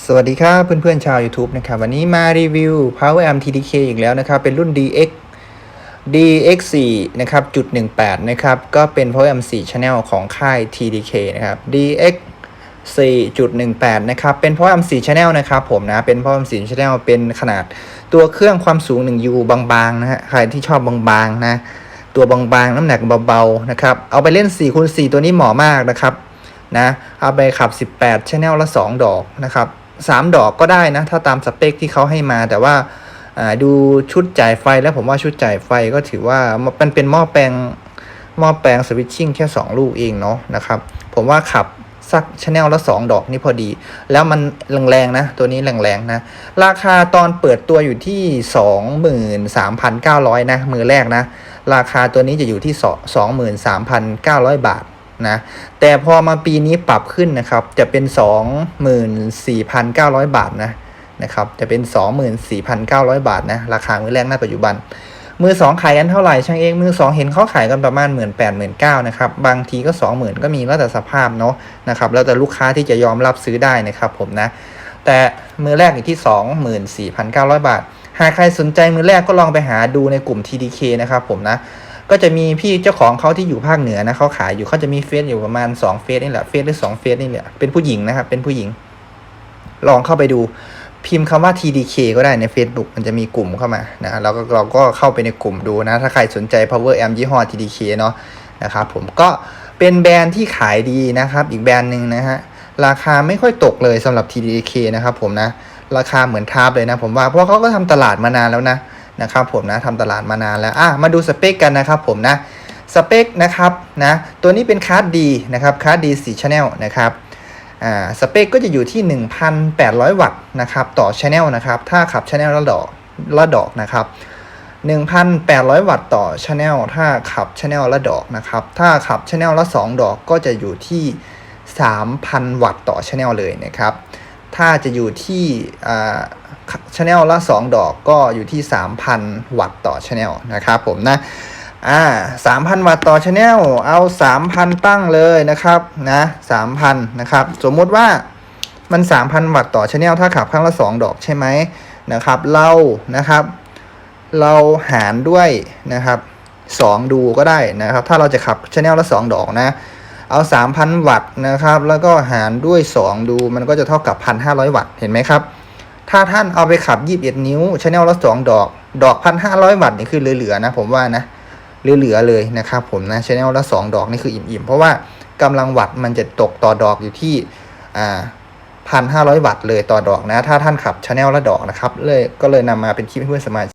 สวัสดีครับเพื่อนๆชาว YouTube นะครับวันนี้มารีวิว Power Amp TDK อีกแล้วนะครับ เป็นรุ่น DX DX4 นะครับจุด18 นะครับ ก็เป็น Power Amp 4 Channel ของค่าย TDK นะครับ DX 4.18 นะครับ เป็น Power Amp 4 Channel นะครับผมนะ เป็น Power Amp 4 Channel เป็นขนาดตัวเครื่องความสูง 1U บางๆ นะฮะ ใครที่ชอบบางๆ นะ ตัวบางๆ น้ำหนักเบาๆ นะครับ เอาไปเล่น4คูณ4ตัวนี้เหมาะมากนะครับ นะ เอาไปขับ 18 Channel ละ 2 ดอกนะครับ 3 ดอกก็ได้นะ ถ้าตามสเปคที่เขาให้มา แต่ว่าอ่าดูชุดจ่ายไฟแล้วผมว่าชุดจ่ายไฟก็ถือว่ามันเป็นหม้อแปลงหม้อแปลงสวิตชิ่งแค่ 2 ลูกเองเนาะนะครับ ผมว่าขับสักชแนลละ 2 ดอกนี่พอดี แล้วมันแรงๆนะ ตัวนี้แรงๆนะ ราคาตอนเปิดตัวอยู่ที่ 23,900 นะ มือแรกนะ ราคาตัวนี้จะอยู่ที่ 23,900 บาท นะแต่พอมาปีนี้ปรับขึ้นนะครับ จะเป็น 24,900 บาทนะนะครับจะเป็น 24,900 บาทนะราคามือแรกณปัจจุบัน มือสองขายกันเท่าไหร่ช่างเองมือสองเห็นเขาขายกันประมาณหมื่นแปดหมื่นะครับบางทีก็สองหมื่นก็มีแล้วแต่สภาพเนาะนะครับแล้วแต่ลูกค้าที่จะยอมรับซื้อได้นะครับผมนะแต่มือแรกอยู่ที่ 24,900 บาท หากใครสนใจมือแรกก็ลองไปหาดูในกลุ่ม TDK นะครับผมนะ ก็จะมีพี่เจ้าของเขาที่อยู่ภาคเหนือนะเขาขายอยู่เขาจะมีเฟซอยู่ประมาณ2เฟซนี่แหละเฟซหรือ2เฟซนี่แหละเป็นผู้หญิงนะครับเป็นผู้หญิง ลองเข้าไปดูพิมพ์คำว่า TDK ก็ได้ใน Facebook มันจะมีกลุ่มเข้ามานะเราก็เราก็เข้าไปในกลุ่มดูนะ ถ้าใครสนใจ Power Amp ยี่ห้อ TDK เนาะนะครับผมก็เป็นแบรนด์ที่ขายดีนะครับ อีกแบรนด์หนึ่งนะฮะ ราคาไม่ค่อยตกเลยสำหรับ TDK นะครับผมนะ ราคาเหมือนทาร์ปเลยนะผมว่าเพราะเขาก็ทำตลาดมานานแล้วนะ นะครับผมนะทำตลาดมานานแล้วอะมาดูสเปคกันนะครับผมนะสเปคนะครับนะตัวนี้เป็นคาร์ดดีนะครับคาร์ดดี4 Channel นะครับอ่าสเปคก็จะอยู่ที่ 1,800 วัตต์นะครับต่อช anel นะครับถ้าขับช anel ละดอกละดอกนะครับ1,800 วัตต์ต่อช anel ถ้าขับช anel ละดอกนะครับถ้าขับช anel ละ 2 ดอกก็จะอยู่ที่ 3,000 วัตต์ต่อช anel เลยนะครับ ถ้าจะอยู่ที่ช anel ละ 2 ดอกก็อยู่ที่ 3,000 วัตต์ต่อช anel นะครับผมนะอ่าสามพันวัตต์ต่อชแนลเอาสามพันตั้งเลยนะครับนะสามพันนะครับ สมมุติว่ามันสามพันวัตต์ต่อชแนลถ้าขับข้างละสองดอกใช่ไหมนะครับ เรานะครับ เราหารด้วยนะครับสองดูก็ได้นะครับ ถ้าเราจะขับชแนลละสองดอกนะ เอาสามพันวัตต์นะครับ แล้วก็หารด้วยสองดู มันก็จะเท่ากับพันห้าร้อยวัตต์ เห็นไหมครับ ถ้าท่านเอาไปขับยี่สิบเอ็ดนิ้วชแนลละสองดอก ดอกพันห้าร้อยวัตต์นี่คือเหลือๆนะ ผมว่านะ เหลือๆเลยนะครับผมนะชแนลละสองดอกนี่คืออิ่มๆ เพราะว่ากำลังวัตต์มันจะตกต่อดอกอยู่ที่อ่าพันห้าร้อยวัตต์เลยต่อดอกนะ ถ้าท่านขับชแนลละดอกนะครับ เลย ก็เลยนำมาเป็นคลิปให้เพื่อนสมาชิก